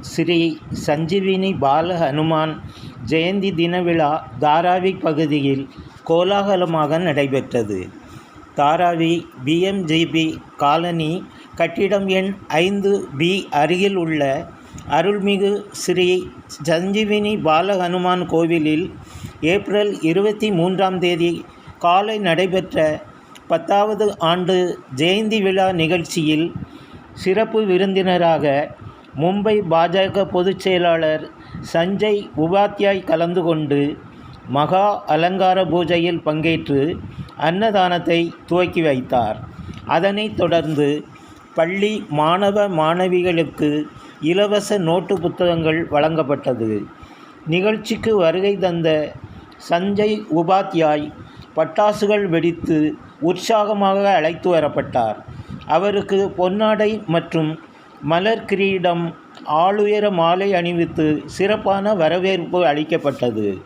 ஸ்ரீ சஞ்சீவினி பால ஹனுமான் ஜெயந்தி தின விழா தாராவி பகுதியில் கோலாகலமாக நடைபெற்றது. தாராவி பிஎம்ஜிபி காலனி கட்டிடம் எண் ஐந்து பி அருகில் உள்ள அருள்மிகு ஸ்ரீ சஞ்சீவினி பால ஹனுமான் கோவிலில் ஏப்ரல் இருபத்தி மூன்றாம் தேதி காலை நடைபெற்ற பத்தாவது ஆண்டு ஜெயந்தி விழா நிகழ்ச்சியில் சிறப்பு விருந்தினராக மும்பை பாஜக பொதுச் செயலாளர் சஞ்சய் உபாத்யாய் கலந்து கொண்டு மகா அலங்கார பூஜையில் பங்கேற்று அன்னதானத்தை துவக்கி வைத்தார். அதனைத் தொடர்ந்து பள்ளி மாணவ மாணவிகளுக்கு இலவச நோட்டு புத்தகங்கள் வழங்கப்பட்டது. நிகழ்ச்சிக்கு வருகை தந்த சஞ்சய் உபாத்யாய் பட்டாசுகள் வெடித்து உற்சாகமாக அழைத்து வரப்பட்டார். அவருக்கு பொன்னாடை மற்றும் மலர் கிரீடம் ஆளுயர மாலை அணிவித்து சிறப்பான வரவேற்பு அளிக்கப்பட்டது.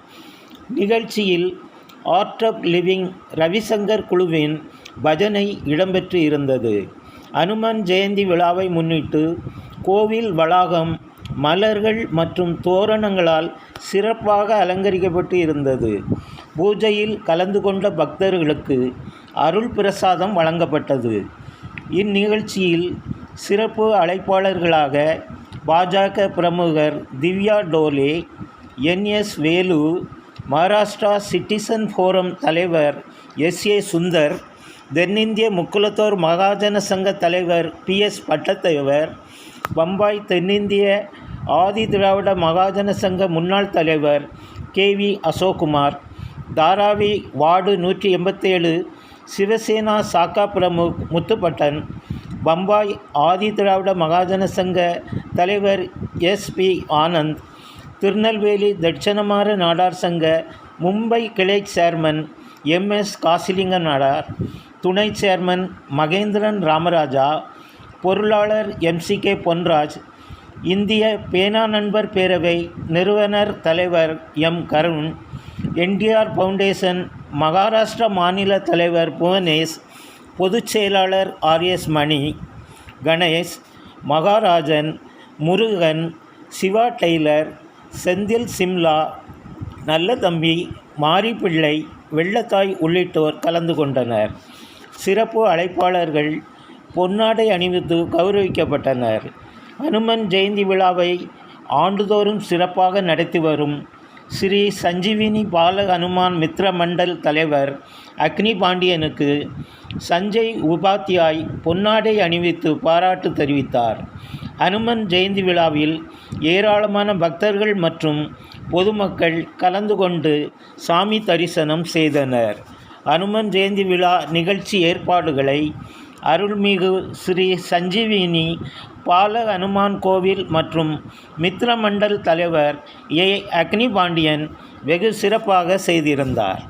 நிகழ்ச்சியில் ஆர்ட் ஆஃப் லிவிங் ரவிசங்கர் குழுவின் பஜனை இடம்பெற்று இருந்தது. அனுமன் ஜெயந்தி விழாவை முன்னிட்டு கோவில் வளாகம் மலர்கள் மற்றும் தோரணங்களால் சிறப்பாக அலங்கரிக்கப்பட்டு இருந்தது. பூஜையில் கலந்து கொண்ட பக்தர்களுக்கு அருள் பிரசாதம் வழங்கப்பட்டது. இந்நிகழ்ச்சியில் சிறப்பு அழைப்பாளர்களாக பாஜக பிரமுகர் Divya Dhole NS Velu Maharashtra citizen forum தலைவர் எஸ் ஏ சுந்தர் தென்னிந்திய முக்குலத்தோர் மகாஜன சங்க தலைவர் பி எஸ் பட்டத்தேவர் பம்பாய் தென்னிந்திய ஆதி திராவிட மகாஜன சங்க முன்னாள் தலைவர் K V Ashokkumar Dharavi ward நூற்றி எண்பத்தேழு சிவசேனா சாக்கா பிரமுக் முத்துப்பட்டன் பம்பாய் ஆதி திராவிட மகாஜன சங்க தலைவர் எஸ் பி ஆனந்த் திருநெல்வேலி தட்சணமார நாடார் சங்க மும்பை கிளை chairman M S Kasilinga Nadar துணை சேர்மன் மகேந்திரன் ராமராஜா பொருளாளர் எம்சிகே பொன்ராஜ் இந்திய பேனா நண்பர் பேரவை நிறுவனர் தலைவர் M Karun NTR foundation Maharashtra மாநில தலைவர் புவனேஷ் பொதுச் செயலாளர் ஆர்எஸ் மணி கணேஷ் மகாராஜன் முருகன் சிவா டெய்லர் செந்தில் சிம்லா நல்லதம்பி மாரிப்பிள்ளை வெள்ளத்தாய் உள்ளிட்டோர் கலந்து கொண்டனர். சிறப்பு அழைப்பாளர்கள் பொன்னாடை அணிவித்து கௌரவிக்கப்பட்டனர். அனுமன் ஜெயந்தி விழாவை ஆண்டுதோறும் சிறப்பாக நடத்தி வரும் ஸ்ரீ சஞ்சீவினி பால ஹனுமான் மித்ர மண்டல் தலைவர் அக்னி பாண்டியனுக்கு சஞ்சய் உபாத்யாய் பொன்னாடை அணிவித்து பாராட்டு தெரிவித்தார். அனுமன் ஜெயந்தி விழாவில் ஏராளமான பக்தர்கள் மற்றும் பொதுமக்கள் கலந்து கொண்டு சாமி தரிசனம் செய்தனர். அனுமன் ஜெயந்தி விழா நிகழ்ச்சி ஏற்பாடுகளை அருள்மிகு ஸ்ரீ சஞ்சீவினி பால ஹனுமான் கோவில் மற்றும் மித்ரமண்டல் தலைவர் ஏ அக்னி பாண்டியன் வெகு சிறப்பாக செய்திருந்தார்.